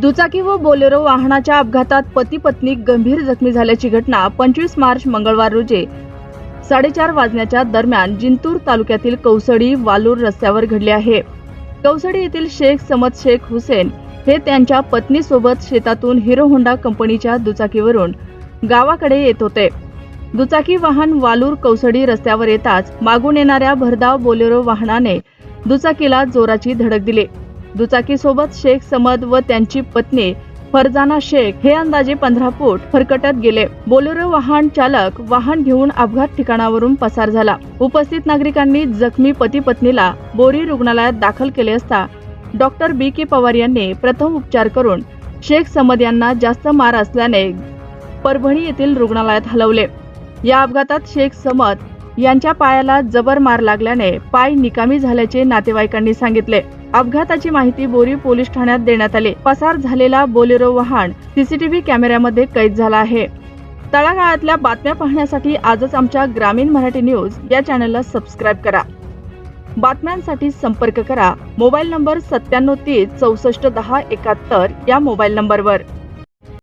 दुचाकी व बोलेरो वाहनाच्या अपघातात पती पत्नी गंभीर जखमी झाल्याची घटना पंचवीस मार्च मंगळवार रोजी साडेचार वाजण्याच्या दरम्यान जिंतूर तालुक्यातील कौसडी वालूर रस्त्यावर घडली आहे. कौसडी येथील शेख समद शेख हुसेन हे त्यांच्या पत्नीसोबत शेतातून हिरो होंडा कंपनीच्या दुचाकीवरून गावाकडे येत होते. दुचाकी वाहन वालूर कौसडी रस्त्यावर येताच मागून येणाऱ्या भरधाव बोलेरो वाहनाने दुचाकीला जोराची धडक दिली. दुचाकीसोबत शेख समद व त्यांची पत्नी फरजाना शेख हे अंदाजे पंधरा फूट फरकटत गेले. बोलेरो वाहन चालक वाहन घेऊन अपघात ठिकाणावरून पसार झाला. उपस्थित नागरिकांनी जखमी पती पत्नीला बोरी रुग्णालयात दाखल केले असता डॉक्टर बी. के. पवार यांनी प्रथम उपचार करून शेख समद यांना जास्त मार असल्याने परभणी येथील रुग्णालयात हलवले. या अपघातात शेख समद यांच्या पायाला जबर मार लागल्याने पाय निकामी झाल्याचे नातेवाईकांनी सांगितले. अपघाताची माहिती बोरी पोलीस ठाण्यात देण्यात आली. पसार झालेला बोलेरो वाहन सीसीटीव्ही कॅमेऱ्यामध्ये कैद झाला आहे. तळागाळातल्या बातम्या पाहण्यासाठी आजच आमच्या ग्रामीण मराठी न्यूज या चॅनलला सबस्क्राईब करा. बातम्यांसाठी संपर्क करा. मोबाईल नंबर सत्त्याण्णव तीस चौसष्ट दहा एकाहत्तर या मोबाईल नंबरवर.